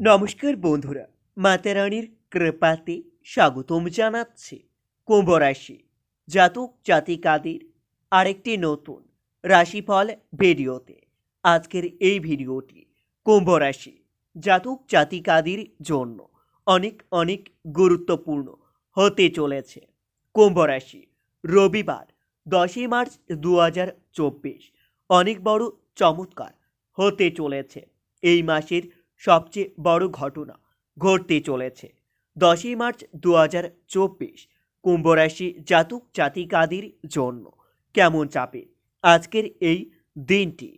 নমস্কার বন্ধুরা মাতারানীর কৃপাতে স্বাগতম জানাচ্ছি কুম্ভ রাশি জাতক জাতিকাদের আরেকটি নতুন রাশিফল ভিডিওতে। আজকের এই ভিডিওটি কুম্ভ রাশি জাতক জাতিকাদের জন্য অনেক অনেক গুরুত্বপূর্ণ হতে চলেছে। কুম্ভ রাশি রবিবার দশই মার্চ দু হাজার চব্বিশ অনেক বড় চমৎকার হতে চলেছে। এই মাসের সবচেয়ে বড় ঘটনা ঘটতে চলেছে। দশই মার্চ দু হাজার চব্বিশ, কুম্ভরাশি জাতক জাতিকাদের জন্য কেমন চাপে? আজকের এই দিনটি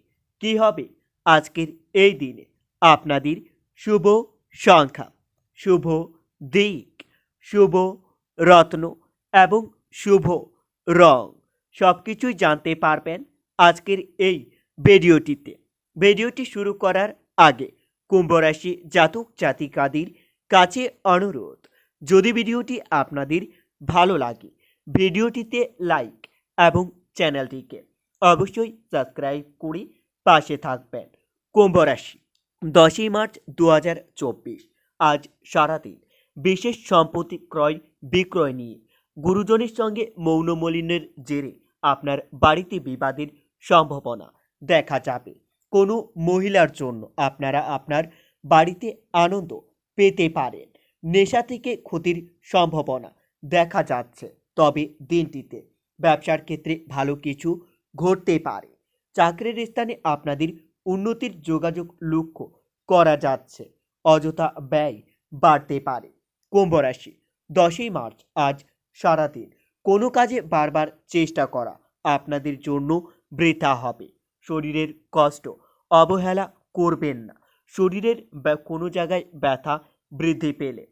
কি হবে? আজকের এই দিনে আপনাদের শুভ সংখ্যা, শুভ দিক, শুভ রত্ন এবং শুভ রং সব কিছুই জানতে পারবেন আজকের এই ভিডিওটিতে। ভিডিওটি শুরু করার আগে কুম্ভরাশি, জাতক, জাতিকাদের কাছে অনুরোধ। যদি ভিডিওটি আপনাদের ভালো লাগে, ভিডিওটিতে লাইক এবং চ্যানেলটিকে অবশ্যই সাবস্ক্রাইব করে পাশে থাকবেন। কুম্ভরাশি, দশই মার্চ দু হাজার চব্বিশ, আজ সারাদিন বিশেষ সম্পত্তি ক্রয়, বিক্রয় নিয়ে গুরুজনের সঙ্গে মৌনমলিনের জেরে আপনার বাড়িতে বিবাদের সম্ভাবনা দেখা যাবে। কোনো মহিলার জন্য আপনারা আপনার বাড়িতে আনন্দ পেতে পারেন। নেশা থেকে ক্ষতির সম্ভাবনা দেখা যাচ্ছে। তবে দিনটিতে ব্যবসার ক্ষেত্রে ভালো কিছু ঘটতে পারে। চাকরির স্থানে আপনাদের উন্নতির যোগাযোগ লক্ষ্য করা যাচ্ছে। অযথা ব্যয় বাড়তে পারে। কুম্ভ রাশি, দশই মার্চ, আজ সারাদিন। কোনো কাজে বারবার চেষ্টা করা আপনাদের জন্য বৃথা হবে। শরীরের কষ্ট অবহেলা করবেন না। শরীরের কোনো জায়গায় ব্যথা বৃদ্ধি পেলে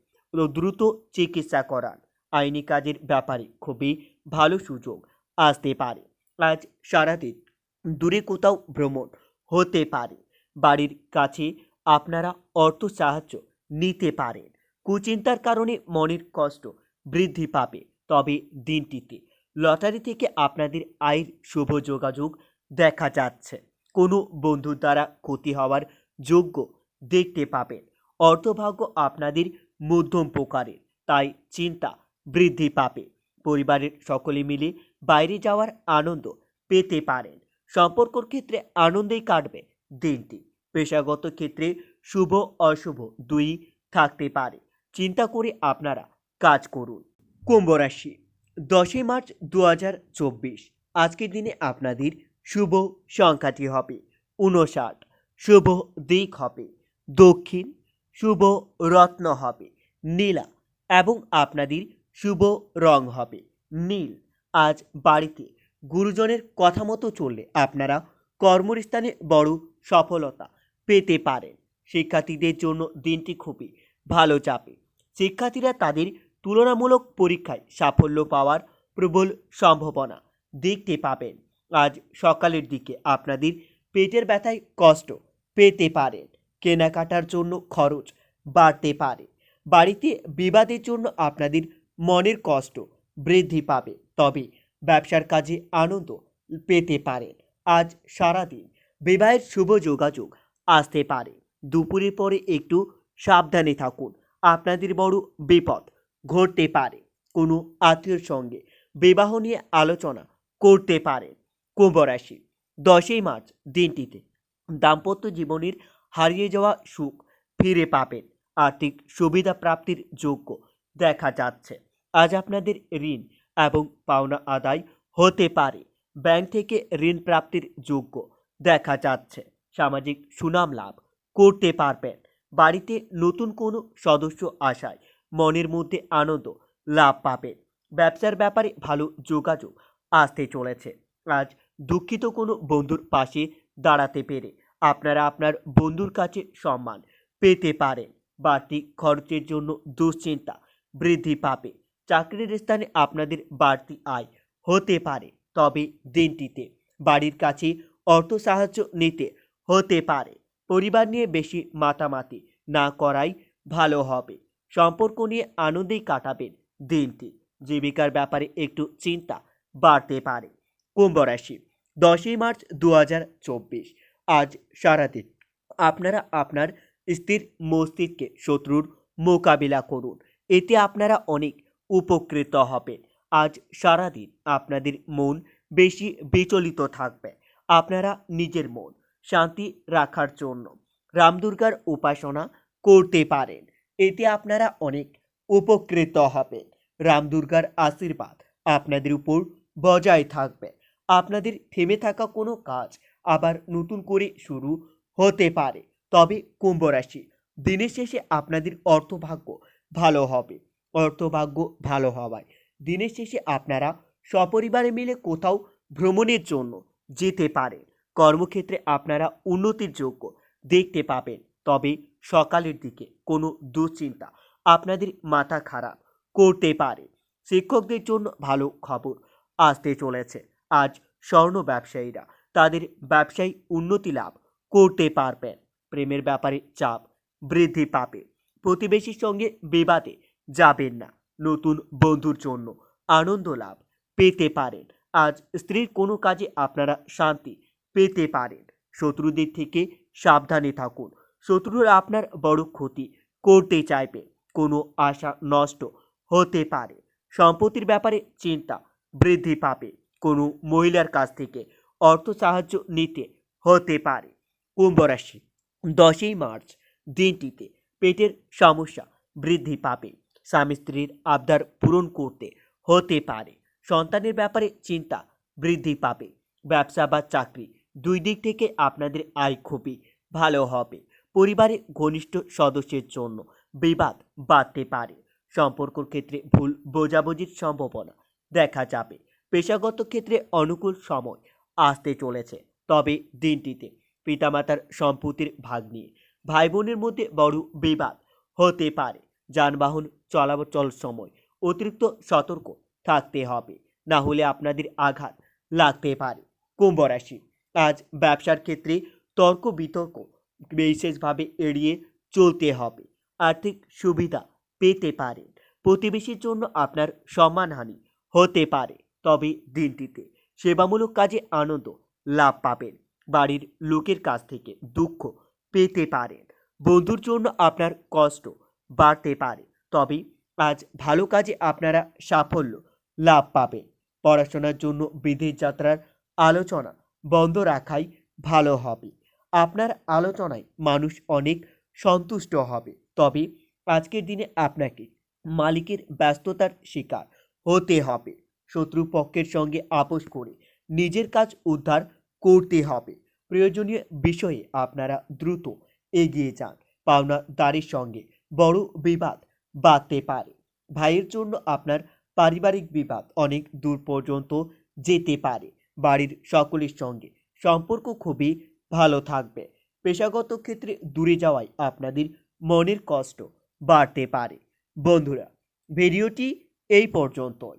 দ্রুত চিকিৎসা করান। আইনি কাজের ব্যাপারে খুবই ভালো সুযোগ আসতে পারে। আজ সারাদিন দূরে কোথাও ভ্রমণ হতে পারে। বাড়ির কাছে আপনারা অর্থ সাহায্য নিতে পারেন। কুচিন্তার কারণে মনের কষ্ট বৃদ্ধি পাবে। তবে দিনটিতে লটারি থেকে আপনাদের আয়ের শুভ যোগাযোগ দেখা যাচ্ছে। কোনো বন্ধুর দ্বারা ক্ষতি হওয়ার যোগ্য দেখতে পাবেন। অর্থভাগ্য আপনাদের মধ্যম প্রকারের, তাই চিন্তা বৃদ্ধি পাবে। পরিবারের সকলে মিলে বাইরে যাওয়ার আনন্দ পেতে পারেন। সম্পর্কর ক্ষেত্রে আনন্দেই কাটবে দিনটি। পেশাগত ক্ষেত্রে শুভ, অশুভ দুই থাকতে পারে। চিন্তা করে আপনারা কাজ করুন। কুম্ভ রাশি, দশই মার্চ দু হাজার চব্বিশ। আজকের দিনে আপনাদের শুভ সংখ্যাটি হবে। উনষাট শুভ দিক হবে। দক্ষিণ, শুভ রত্ন হবে। নীলা এবং আপনাদের শুভ রং হবে। নীল, আজ বাড়িতে গুরুজনের কথা মতো চললে আপনারা কর্মস্থানে বড় সফলতা পেতে পারেন। শিক্ষার্থীদের জন্য দিনটি খুবই ভালো যাবে। শিক্ষার্থীরা তাদের তুলনামূলক পরীক্ষায় সাফল্য পাওয়ার প্রবল সম্ভাবনা দেখতে পাবেন। আজ সকালের দিকে আপনাদের পেটের ব্যথায় কষ্ট পেতে পারেন কেনাকাটার জন্য খরচ বাড়তে পারে, বাড়িতে বিবাদের জন্য আপনাদের মনের কষ্ট বৃদ্ধি পাবে, তবে ব্যবসার কাজে আনন্দ পেতে পারেন। আজ সারাদিন বিবাহের শুভ যোগাযোগ আসতে পারে। দুপুরের পরে একটু সাবধানে থাকুন, আপনাদের বড় বিপদ ঘটতে পারে। কোনো আত্মীয়র সঙ্গে বিবাহ নিয়ে আলোচনা করতে পারেন। কুম্ভ রাশি। দশই মার্চ দিনটিতে। দাম্পত্য জীবনের হারিয়ে যাওয়া সুখ ফিরে পাবেন। আর্থিক সুবিধা প্রাপ্তির যোগ্য দেখা যাচ্ছে। আজ আপনাদের ঋণ এবং পাওনা আদায় হতে পারে। ব্যাংক থেকে ঋণ প্রাপ্তির যোগ্য দেখা যাচ্ছে। সামাজিক সুনাম লাভ করতে পারবেন। বাড়িতে নতুন কোনো সদস্য আসায় মনের মধ্যে আনন্দ লাভ পাবেন। ব্যবসার ব্যাপারে ভালো যোগাযোগ আসতে চলেছে। আজ দুঃখিত কোনো বন্ধুর পাশে দাঁড়াতে পেরে আপনারা আপনার বন্ধুর কাছে সম্মান পেতে পারেন। বাড়তি খরচের জন্য দুশ্চিন্তা বৃদ্ধি পাবে। চাকরির স্থানে আপনাদের বাড়তি আয় হতে পারে। তবে দিনটিতে বাড়ির কাছে অর্থ সাহায্য নিতে হতে পারে। পরিবার নিয়ে বেশি মাতামাতি না করাই ভালো হবে। সম্পর্ক নিয়ে আনন্দেই কাটাবেন দিনটি। জীবিকার ব্যাপারে একটু চিন্তা বাড়তে পারে। কুম্ভ রাশি দশই মার্চ দু হাজার চব্বিশ। আজ সারাদিন আপনারা আপনার স্থির মস্তিষ্কে শত্রুর মোকাবিলা করুন। এতে আপনারা অনেক উপকৃত হবেন। আজ সারাদিন আপনাদের মন বেশি বিচলিত থাকবে। আপনারা নিজের মন শান্তি রাখার জন্য রামদুর্গার উপাসনা করতে পারেন। এতে আপনারা অনেক উপকৃত হবেন। রামদুর্গার আশীর্বাদ আপনাদের উপর বজায় থাকবে। আপনাদের থেমে থাকা কোনো কাজ আবার নতুন করে শুরু হতে পারে। তবে কুম্ভ রাশি, দিনের শেষে আপনাদের অর্থভাগ্য ভালো হবে। অর্থভাগ্য ভালো হওয়ায় দিনের শেষে আপনারা সপরিবারে মিলে কোথাও ভ্রমণের জন্য যেতে পারেন। কর্মক্ষেত্রে আপনারা উন্নতির যোগ্য দেখতে পাবেন। তবে সকালের দিকে কোনো দুশ্চিন্তা আপনাদের মাথা খারাপ করতে পারে। শিক্ষকদের জন্য ভালো খবর আসতে চলেছে। আজ স্বর্ণ ব্যবসায়ীরা তাদের ব্যবসায়ী উন্নতি লাভ করতে পারবেন। প্রেমের ব্যাপারে চাপ বৃদ্ধি পাবে। প্রতিবেশীর সঙ্গে বিবাদে যাবেন না। নতুন বন্ধুর জন্য আনন্দ লাভ পেতে পারেন। আজ স্ত্রীর কোনো কাজে আপনারা শান্তি পেতে পারেন। শত্রুদের থেকে সাবধানে থাকুন। শত্রুরা আপনার বড় ক্ষতি করতে চাইবে। কোনো আশা নষ্ট হতে পারে। সম্পত্তির ব্যাপারে চিন্তা বৃদ্ধি পাবে। কোনো মহিলার কাছ থেকে অর্থ সাহায্য নিতে হতে পারে। কুম্ভ রাশি, দশই মার্চ, দিনটিতে পেটের সমস্যা বৃদ্ধি পাবে। স্বামী স্ত্রীর আবদার পূরণ করতে হতে পারে। সন্তানের ব্যাপারে চিন্তা বৃদ্ধি পাবে। ব্যবসা বা চাকরি দুই দিক থেকে আপনাদের আয় খুবই ভালো হবে। পরিবারে ঘনিষ্ঠ সদস্যের জন্য বিবাদ বাড়তে পারে। সম্পর্কর ক্ষেত্রে ভুল বোঝাবুঝির সম্ভাবনা দেখা যাবে। পেশাগত ক্ষেত্রে অনুকূল সময় আসতে চলেছে। তবে দিনটিতে পিতামাতার সম্পত্তির ভাগ নিয়ে ভাই বোনের মধ্যে বড় বিবাদ হতে পারে। যানবাহন চলাচল সময় অতিরিক্ত সতর্ক থাকতে হবে। না হলে আপনাদের আঘাত লাগতে পারে। কুম্ভ রাশি আজ ব্যবসার ক্ষেত্রে তর্ক বিতর্ক বিশেষভাবে এড়িয়ে চলতে হবে। আর্থিক সুবিধা পেতে পারেন। প্রতিবেশীর জন্য আপনার সম্মানহানি হতে পারে। তবে দিনটিতে সেবামূলক কাজে আনন্দ লাভ পাবেন। বাড়ির লোকের কাছ থেকে দুঃখ পেতে পারেন। বন্ধুর জন্য আপনার কষ্ট বাড়তে পারে। তবে আজ ভালো কাজে আপনারা সাফল্য লাভ পাবেন। পড়াশোনার জন্য বিদেশ যাত্রার আলোচনা বন্ধ রাখাই ভালো হবে। আপনার আলোচনায় মানুষ অনেক সন্তুষ্ট হবে। তবে আজকের দিনে আপনাকে মালিকের ব্যস্ততার শিকার হতে হবে। শত্রুপক্ষের সঙ্গে আপোষ করে নিজের কাজ উদ্ধার করতে হবে। প্রয়োজনীয় বিষয়ে আপনারা দ্রুত এগিয়ে যান। পাওনা দাঁড়ির সঙ্গে বড় বিবাদ বাড়তে পারে। ভাইয়ের জন্য আপনার পারিবারিক বিবাদ অনেক দূর পর্যন্ত যেতে পারে। বাড়ির সকলের সঙ্গে সম্পর্ক খুবই ভালো থাকবে। পেশাগত ক্ষেত্রে দূরে যাওয়ায় আপনাদের মনের কষ্ট বাড়তে পারে। বন্ধুরা, ভিডিওটি এই পর্যন্তই।